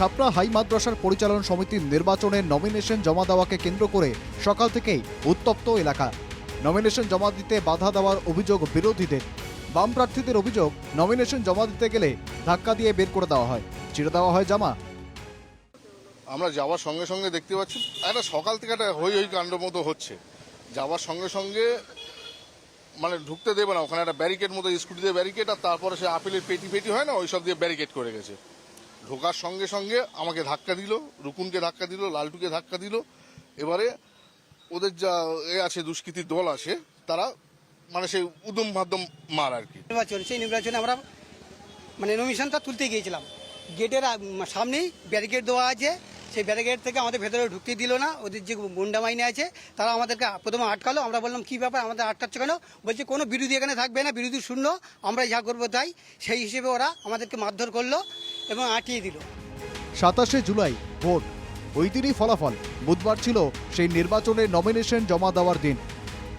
Chhapra high মাদ্রাসার পরিচালন সমিতির নির্বাচনে নমিনেশন জমা দেওয়াকে কেন্দ্র করে সকাল থেকেই উত্তপ্ত এলাকা। নমিনেশন জমা দিতে বাধা দেওয়ার অভিযোগ বিরোধীদের। বাম প্রার্থীদের অভিযোগ নমিনেশন জমা দিতে গেলে ধাক্কা দিয়ে বের করে দেওয়া হয়। ছিঁড়ে দেওয়া হয় জামা। আমরা যাওয়ার সঙ্গে সঙ্গে দেখতে পাচ্ছি, একটা সকাল থেকে একটা হই হই কাণ্ড মতো হচ্ছে। যাওয়ার সঙ্গে সঙ্গে মানে ঢুকতে দেবে না, ওখানে একটা ব্যারিকেড মতো স্কুটি দিয়ে ব্যারিকেড আর তারপরে সে আপেলের পেটি পেটি হয় না ওই সব দিয়ে ব্যারিকেড করে গেছে। ঢোকার সঙ্গে সঙ্গে আমাকে ধাক্কা দিল, রুকুনকে ধাক্কা দিল, লালটুকে ধাক্কা দিল। এবারে ওদের যা এ আছে, দুষ্কৃতির দল আছে, তারা মানে সেই উদম মাধ্যম মার আর কি। নির্বাচন, সেই নির্বাচনে আমরা মানে নমিশনটা তুলতে গিয়েছিলাম। গেটের সামনেই ব্যারিকেড দেওয়া আছে। সেই ব্যারিকেড থেকে আমাদের ভেতরে ঢুকতে দিল না। ওদের যে গুন্ডা মাইনে আছে তারা আমাদেরকে প্রথমে আটকালো। আমরা বললাম, কি ব্যাপার? আমাদের আটকাচ্ছে কেন? বলছে, কোনো বিরোধী এখানে থাকবে না। বিরোধী শূন্য। আমরা যা করব তাই। সেই হিসেবে ওরা আমাদেরকে মারধর করল। এবং আটিয়ে দিল। সাতাশে জুলাই ভোট। ওই দিনই ফলাফল। বুধবার ছিল সেই নির্বাচনের নমিনেশন জমা দেওয়ার দিন।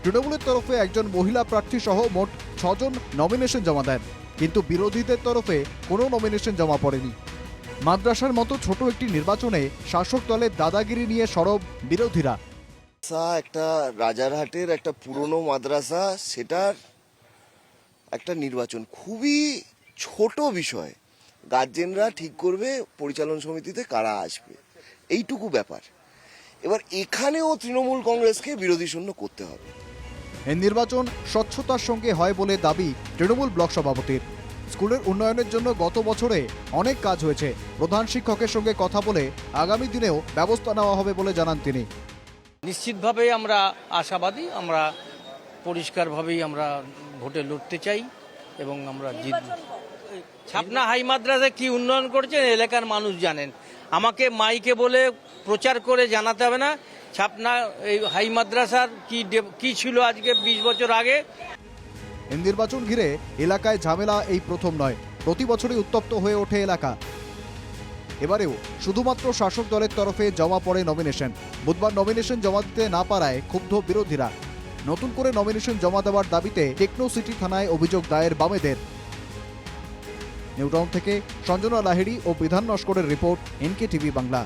তৃণমূলের তরফে একজন মহিলা প্রার্থী সহ মোট ছজন নমিনেশন জমা দেন। কিন্তু বিরোধীদের তরফে কোনো নমিনেশন জমা পড়েনি। মাদ্রাসার মতো ছোট একটি নির্বাচনে শাসক দলের দাদাগিরি নিয়ে সরব বিরোধীরা। একটা রাজারহাটের একটা পুরনো মাদ্রাসা সেটার একটা নির্বাচন। খুবই ছোট বিষয়। গার্জেনরা ঠিক করবে পরিচালন সমিতিতে কারা আসবে। এইটুকু ব্যাপার। এবার এখানেও তৃণমূল কংগ্রেসকে বিরোধী শূন্য করতে হবে। এই নির্বাচন স্বচ্ছতার সঙ্গে হয় বলে দাবি তৃণমূল ব্লক সভাপতির। স্কুলের উন্নয়নের জন্য গত বছরে অনেক কাজ হয়েছে। প্রধান শিক্ষকের সঙ্গে কথা বলে আগামী দিনেও ব্যবস্থা নেওয়া হবে বলে জানান তিনি। নিশ্চিতভাবেই আমরা আশাবাদী আমরা পরিষ্কারভাবেই আমরা ভোটে লড়তে চাই এবং আমরা জিতব ছাপনা হাই মাদ্রাসে কি উন্নয়ন করেছেন এলাকার মানুষ জানেন। আমাকে মাইকে বলে প্রচার করে জানাতে হবে না। ছাপনা এই হাই মাদ্রাসার কি কি ছিল আজকে বিশ বছর আগে? নির্বাচন ঘিরে এলাকায় ঝামেলা এই প্রথম নয়। প্রতি বছরই উত্তপ্ত হয়ে ওঠে এলাকা। এবারেও শুধুমাত্র শাসক দলের তরফে জমা পড়ে নমিনেশন বুধবার নমিনেশন জমা দিতে না পারায় ক্ষুব্ধ বিরোধীরা। নতুন করে নমিনেশন জমা দেওয়ার দাবিতে টেকনো সিটি থানায় অভিযোগ দায়ের বামেদের। নিউটাউন থেকে সঞ্জনা লাহিড়ী ও Bidhan নস্করের report N K TV Bangla.